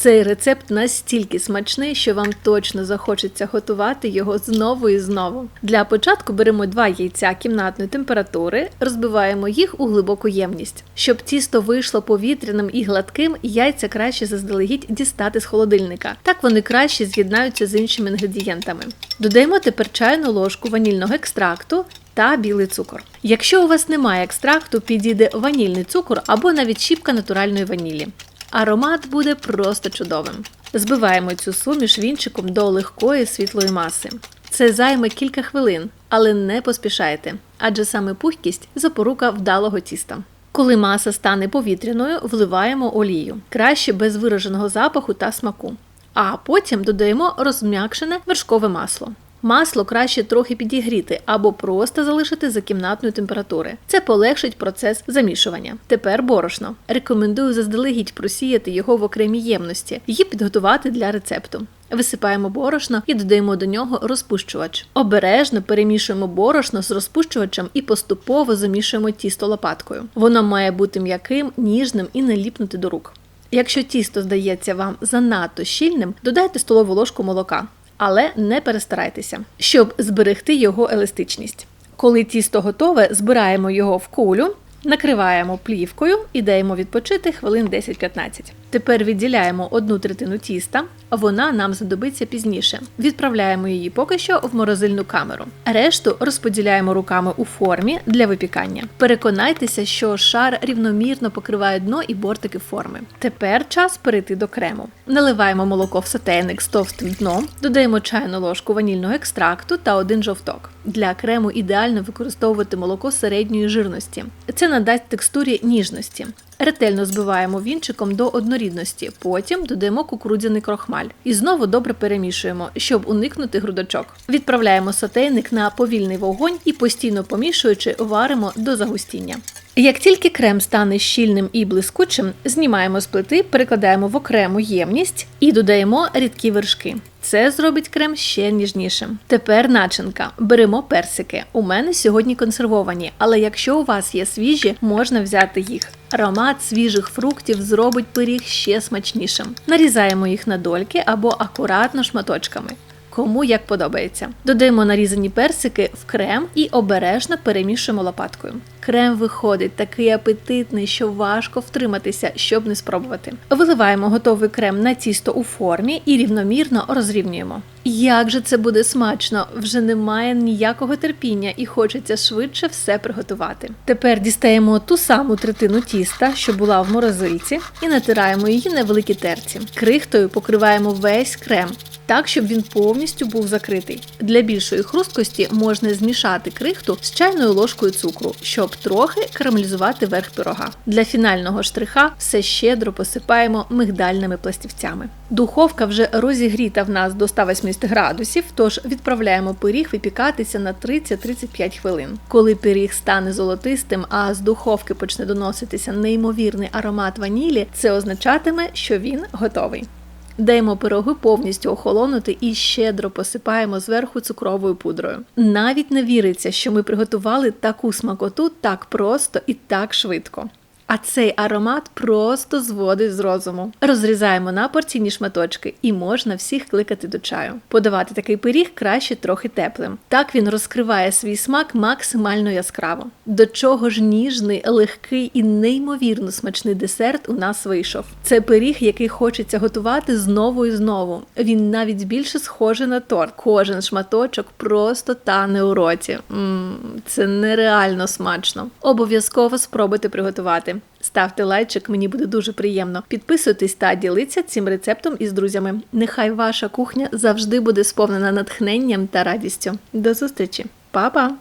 Цей рецепт настільки смачний, що вам точно захочеться готувати його знову і знову. Для початку беремо два яйця кімнатної температури, розбиваємо їх у глибоку ємність. Щоб тісто вийшло повітряним і гладким, яйця краще заздалегідь дістати з холодильника. Так вони краще з'єднаються з іншими інгредієнтами. Додаємо тепер чайну ложку ванільного екстракту та білий цукор. Якщо у вас немає екстракту, підійде ванільний цукор або навіть щіпка натуральної ванілі. Аромат буде просто чудовим. Збиваємо цю суміш вінчиком до легкої світлої маси. Це займе кілька хвилин, але не поспішайте, адже саме пухкість запорука вдалого тіста. Коли маса стане повітряною, вливаємо олію, краще без вираженого запаху та смаку. А потім додаємо розм'якшене вершкове масло. Масло краще трохи підігріти або просто залишити за кімнатної температури. Це полегшить процес замішування. Тепер борошно. Рекомендую заздалегідь просіяти його в окремій ємності і підготувати для рецепту. Висипаємо борошно і додаємо до нього розпущувач. Обережно перемішуємо борошно з розпущувачем і поступово замішуємо тісто лопаткою. Воно має бути м'яким, ніжним і не ліпнути до рук. Якщо тісто здається вам занадто щільним, додайте столову ложку молока але не перестарайтеся, щоб зберегти його еластичність. Коли тісто готове, збираємо його в кулю, накриваємо плівкою і даємо відпочити хвилин 10-15. Тепер відділяємо одну третину тіста, вона нам знадобиться пізніше. Відправляємо її поки що в морозильну камеру. Решту розподіляємо руками у формі для випікання. Переконайтеся, що шар рівномірно покриває дно і бортики форми. Тепер час перейти до крему. Наливаємо молоко в сотейник з товстим дном, додаємо чайну ложку ванільного екстракту та один жовток. Для крему ідеально використовувати молоко середньої жирності. Це надасть текстурі ніжності. Ретельно збиваємо вінчиком до однорідності, потім додаємо кукурудзяний крохмаль і знову добре перемішуємо, щоб уникнути грудочок. Відправляємо сотейник на повільний вогонь і постійно помішуючи, варимо до загустіння. Як тільки крем стане щільним і блискучим, знімаємо з плити, перекладаємо в окрему ємність і додаємо рідкі вершки. Це зробить крем ще ніжнішим. Тепер начинка. Беремо персики. У мене сьогодні консервовані, але якщо у вас є свіжі, можна взяти їх. Аромат свіжих фруктів зробить пиріг ще смачнішим. Нарізаємо їх на дольки або акуратно шматочками. Кому як подобається. Додаємо нарізані персики в крем і обережно перемішуємо лопаткою. Крем виходить такий апетитний, що важко втриматися, щоб не спробувати. Виливаємо готовий крем на тісто у формі і рівномірно розрівнюємо. Як же це буде смачно! Вже немає ніякого терпіння і хочеться швидше все приготувати. Тепер дістаємо ту саму третину тіста, що була в морозильці, і натираємо її на великій терці. Крихтою покриваємо весь крем. Так, щоб він повністю був закритий. Для більшої хрусткості можна змішати крихту з чайною ложкою цукру, щоб трохи карамелізувати верх пирога. Для фінального штриха все щедро посипаємо мигдальними пластівцями. Духовка вже розігріта в нас до 180 градусів, тож відправляємо пиріг випікатися на 30-35 хвилин. Коли пиріг стане золотистим, а з духовки почне доноситися неймовірний аромат ванілі, це означатиме, що він готовий. Даємо пироги повністю охолонути і щедро посипаємо зверху цукровою пудрою. Навіть не віриться, що ми приготували таку смакоту так просто і так швидко. А цей аромат просто зводить з розуму. Розрізаємо на порційні шматочки і можна всіх кликати до чаю. Подавати такий пиріг краще трохи теплим. Так він розкриває свій смак максимально яскраво. До чого ж ніжний, легкий і неймовірно смачний десерт у нас вийшов. Це пиріг, який хочеться готувати знову і знову. Він навіть більше схожий на торт. Кожен шматочок просто тане у роті. Ммм, це нереально смачно. Обов'язково спробуйте приготувати. Ставте лайчик, мені буде дуже приємно. Підписуйтесь та діліться цим рецептом із друзями. Нехай ваша кухня завжди буде сповнена натхненням та радістю. До зустрічі, Па-па!